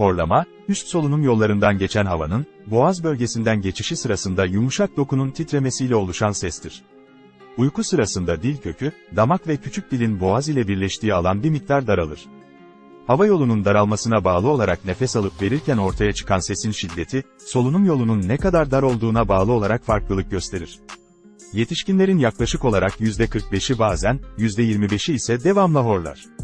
Horlama, üst solunum yollarından geçen havanın, boğaz bölgesinden geçişi sırasında yumuşak dokunun titremesiyle oluşan sestir. Uyku sırasında dil kökü, damak ve küçük dilin boğaz ile birleştiği alan bir miktar daralır. Hava yolunun daralmasına bağlı olarak nefes alıp verirken ortaya çıkan sesin şiddeti, solunum yolunun ne kadar dar olduğuna bağlı olarak farklılık gösterir. Yetişkinlerin yaklaşık olarak %45'i bazen, %25'i ise devamlı horlar.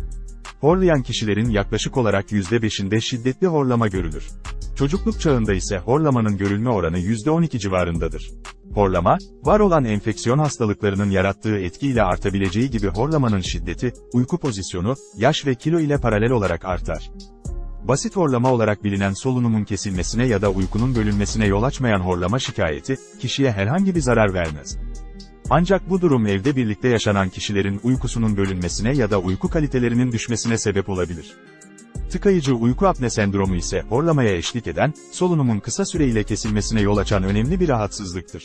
Horlayan kişilerin yaklaşık olarak %5'inde şiddetli horlama görülür. Çocukluk çağında ise horlamanın görülme oranı %12 civarındadır. Horlama, var olan enfeksiyon hastalıklarının yarattığı etkiyle artabileceği gibi horlamanın şiddeti, uyku pozisyonu, yaş ve kilo ile paralel olarak artar. Basit horlama olarak bilinen solunumun kesilmesine ya da uykunun bölünmesine yol açmayan horlama şikayeti, kişiye herhangi bir zarar vermez. Ancak bu durum evde birlikte yaşanan kişilerin uykusunun bölünmesine ya da uyku kalitelerinin düşmesine sebep olabilir. Tıkayıcı uyku apne sendromu ise horlamaya eşlik eden, solunumun kısa süreyle kesilmesine yol açan önemli bir rahatsızlıktır.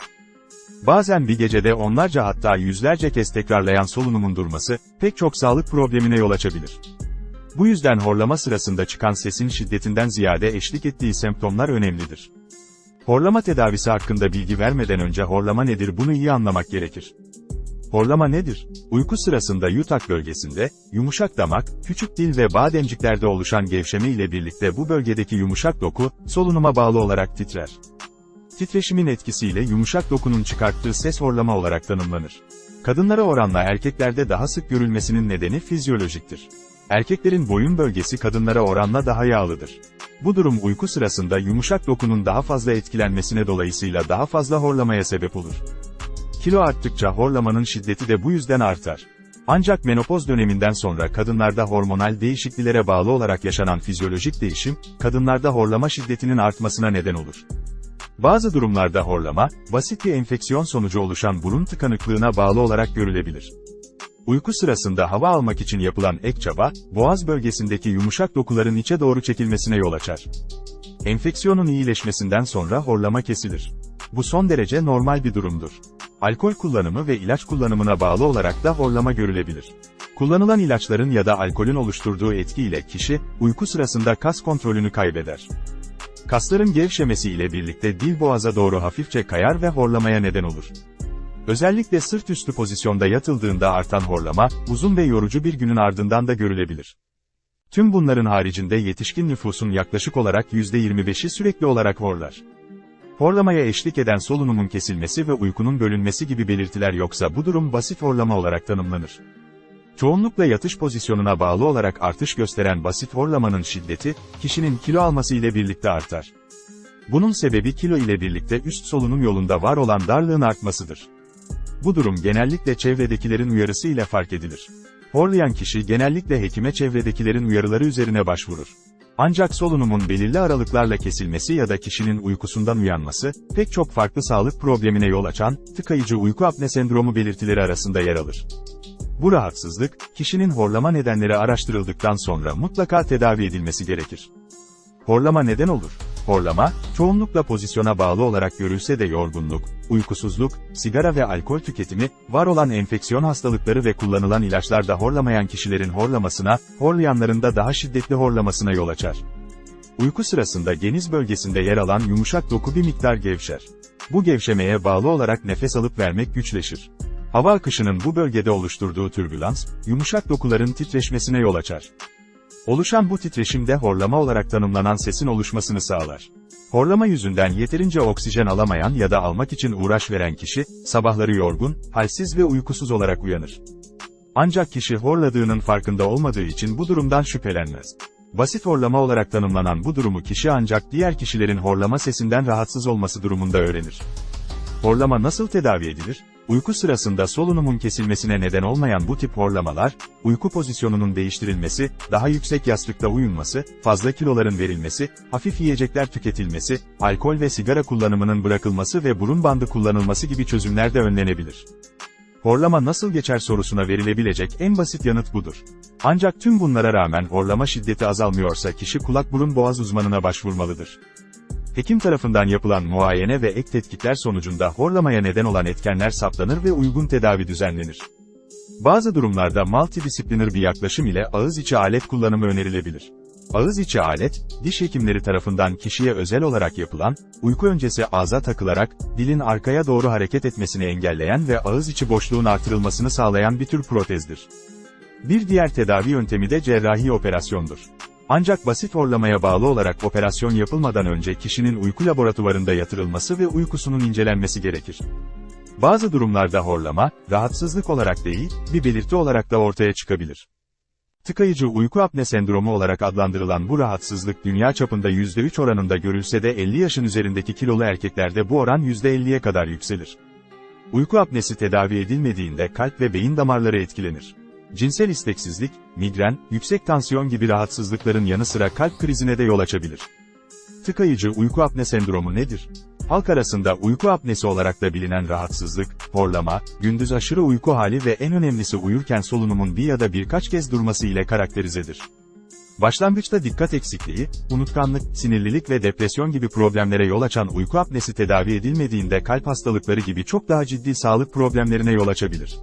Bazen bir gecede onlarca hatta yüzlerce kez tekrarlayan solunumun durması, pek çok sağlık problemine yol açabilir. Bu yüzden horlama sırasında çıkan sesin şiddetinden ziyade eşlik ettiği semptomlar önemlidir. Horlama tedavisi hakkında bilgi vermeden önce horlama nedir bunu iyi anlamak gerekir. Horlama nedir? Uyku sırasında yutak bölgesinde, yumuşak damak, küçük dil ve bademciklerde oluşan gevşeme ile birlikte bu bölgedeki yumuşak doku, solunuma bağlı olarak titrer. Titreşimin etkisiyle yumuşak dokunun çıkarttığı ses horlama olarak tanımlanır. Kadınlara oranla erkeklerde daha sık görülmesinin nedeni fizyolojiktir. Erkeklerin boyun bölgesi kadınlara oranla daha yağlıdır. Bu durum uyku sırasında yumuşak dokunun daha fazla etkilenmesine dolayısıyla daha fazla horlamaya sebep olur. Kilo arttıkça horlamanın şiddeti de bu yüzden artar. Ancak menopoz döneminden sonra kadınlarda hormonal değişikliklere bağlı olarak yaşanan fizyolojik değişim, kadınlarda horlama şiddetinin artmasına neden olur. Bazı durumlarda horlama, basit bir enfeksiyon sonucu oluşan burun tıkanıklığına bağlı olarak görülebilir. Uyku sırasında hava almak için yapılan ek çaba, boğaz bölgesindeki yumuşak dokuların içe doğru çekilmesine yol açar. Enfeksiyonun iyileşmesinden sonra horlama kesilir. Bu son derece normal bir durumdur. Alkol kullanımı ve ilaç kullanımına bağlı olarak da horlama görülebilir. Kullanılan ilaçların ya da alkolün oluşturduğu etkiyle kişi, uyku sırasında kas kontrolünü kaybeder. Kasların gevşemesi ile birlikte dil boğaza doğru hafifçe kayar ve horlamaya neden olur. Özellikle sırt üstü pozisyonda yatıldığında artan horlama, uzun ve yorucu bir günün ardından da görülebilir. Tüm bunların haricinde yetişkin nüfusun yaklaşık olarak %25'i sürekli olarak horlar. Horlamaya eşlik eden solunumun kesilmesi ve uykunun bölünmesi gibi belirtiler yoksa bu durum basit horlama olarak tanımlanır. Çoğunlukla yatış pozisyonuna bağlı olarak artış gösteren basit horlamanın şiddeti, kişinin kilo alması ile birlikte artar. Bunun sebebi kilo ile birlikte üst solunum yolunda var olan darlığın artmasıdır. Bu durum genellikle çevredekilerin uyarısı ile fark edilir. Horlayan kişi genellikle hekime çevredekilerin uyarıları üzerine başvurur. Ancak solunumun belirli aralıklarla kesilmesi ya da kişinin uykusundan uyanması, pek çok farklı sağlık problemine yol açan, tıkayıcı uyku apne sendromu belirtileri arasında yer alır. Bu rahatsızlık, kişinin horlama nedenleri araştırıldıktan sonra mutlaka tedavi edilmesi gerekir. Horlama neden olur? Horlama, çoğunlukla pozisyona bağlı olarak görülse de yorgunluk, uykusuzluk, sigara ve alkol tüketimi, var olan enfeksiyon hastalıkları ve kullanılan ilaçlarda horlamayan kişilerin horlamasına, horlayanların da daha şiddetli horlamasına yol açar. Uyku sırasında geniz bölgesinde yer alan yumuşak doku bir miktar gevşer. Bu gevşemeye bağlı olarak nefes alıp vermek güçleşir. Hava akışının bu bölgede oluşturduğu türbülans, yumuşak dokuların titreşmesine yol açar. Oluşan bu titreşimde horlama olarak tanımlanan sesin oluşmasını sağlar. Horlama yüzünden yeterince oksijen alamayan ya da almak için uğraş veren kişi, sabahları yorgun, halsiz ve uykusuz olarak uyanır. Ancak kişi horladığının farkında olmadığı için bu durumdan şüphelenmez. Basit horlama olarak tanımlanan bu durumu kişi ancak diğer kişilerin horlama sesinden rahatsız olması durumunda öğrenir. Horlama nasıl tedavi edilir? Uyku sırasında solunumun kesilmesine neden olmayan bu tip horlamalar, uyku pozisyonunun değiştirilmesi, daha yüksek yastıkta uyunması, fazla kiloların verilmesi, hafif yiyecekler tüketilmesi, alkol ve sigara kullanımının bırakılması ve burun bandı kullanılması gibi çözümler de önlenebilir. Horlama nasıl geçer sorusuna verilebilecek en basit yanıt budur. Ancak tüm bunlara rağmen horlama şiddeti azalmıyorsa kişi kulak burun boğaz uzmanına başvurmalıdır. Hekim tarafından yapılan muayene ve ek tetkikler sonucunda horlamaya neden olan etkenler saptanır ve uygun tedavi düzenlenir. Bazı durumlarda multidisipliner bir yaklaşım ile ağız içi alet kullanımı önerilebilir. Ağız içi alet, diş hekimleri tarafından kişiye özel olarak yapılan, uyku öncesi ağza takılarak, dilin arkaya doğru hareket etmesini engelleyen ve ağız içi boşluğun artırılmasını sağlayan bir tür protezdir. Bir diğer tedavi yöntemi de cerrahi operasyondur. Ancak basit horlamaya bağlı olarak operasyon yapılmadan önce kişinin uyku laboratuvarında yatırılması ve uykusunun incelenmesi gerekir. Bazı durumlarda horlama, rahatsızlık olarak değil, bir belirti olarak da ortaya çıkabilir. Tıkayıcı uyku apne sendromu olarak adlandırılan bu rahatsızlık dünya çapında %3 oranında görülse de 50 yaşın üzerindeki kilolu erkeklerde bu oran %50'ye kadar yükselir. Uyku apnesi tedavi edilmediğinde kalp ve beyin damarları etkilenir. Cinsel isteksizlik, migren, yüksek tansiyon gibi rahatsızlıkların yanı sıra kalp krizine de yol açabilir. Tıkayıcı uyku apne sendromu nedir? Halk arasında uyku apnesi olarak da bilinen rahatsızlık, horlama, gündüz aşırı uyku hali ve en önemlisi uyurken solunumun bir ya da birkaç kez durması ile karakterizedir. Başlangıçta dikkat eksikliği, unutkanlık, sinirlilik ve depresyon gibi problemlere yol açan uyku apnesi tedavi edilmediğinde kalp hastalıkları gibi çok daha ciddi sağlık problemlerine yol açabilir.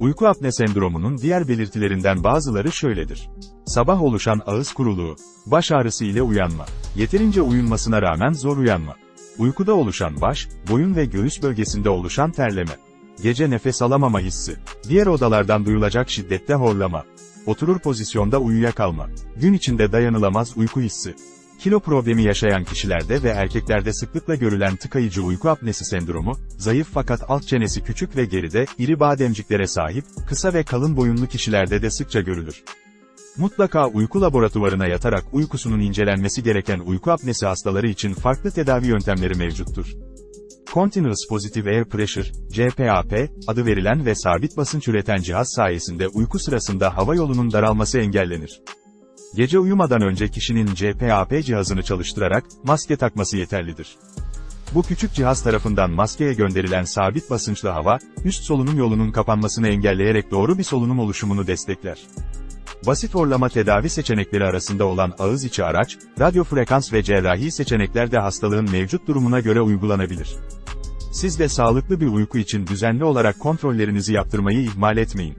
Uyku apne sendromunun diğer belirtilerinden bazıları şöyledir. Sabah oluşan ağız kuruluğu, baş ağrısı ile uyanma, yeterince uyunmasına rağmen zor uyanma, uykuda oluşan baş, boyun ve göğüs bölgesinde oluşan terleme, gece nefes alamama hissi, diğer odalardan duyulacak şiddette horlama, oturur pozisyonda uyuyakalma, gün içinde dayanılamaz uyku hissi, Kilo problemi yaşayan kişilerde ve erkeklerde sıklıkla görülen tıkayıcı uyku apnesi sendromu, zayıf fakat alt çenesi küçük ve geride, iri bademciklere sahip, kısa ve kalın boyunlu kişilerde de sıkça görülür. Mutlaka uyku laboratuvarına yatarak uykusunun incelenmesi gereken uyku apnesi hastaları için farklı tedavi yöntemleri mevcuttur. Continuous Positive Air Pressure, CPAP, adı verilen ve sabit basınç üreten cihaz sayesinde uyku sırasında hava yolunun daralması engellenir. Gece uyumadan önce kişinin CPAP cihazını çalıştırarak, maske takması yeterlidir. Bu küçük cihaz tarafından maskeye gönderilen sabit basınçlı hava, üst solunum yolunun kapanmasını engelleyerek doğru bir solunum oluşumunu destekler. Basit horlama tedavi seçenekleri arasında olan ağız içi araç, radyo frekans ve cerrahi seçenekler de hastalığın mevcut durumuna göre uygulanabilir. Siz de sağlıklı bir uyku için düzenli olarak kontrollerinizi yaptırmayı ihmal etmeyin.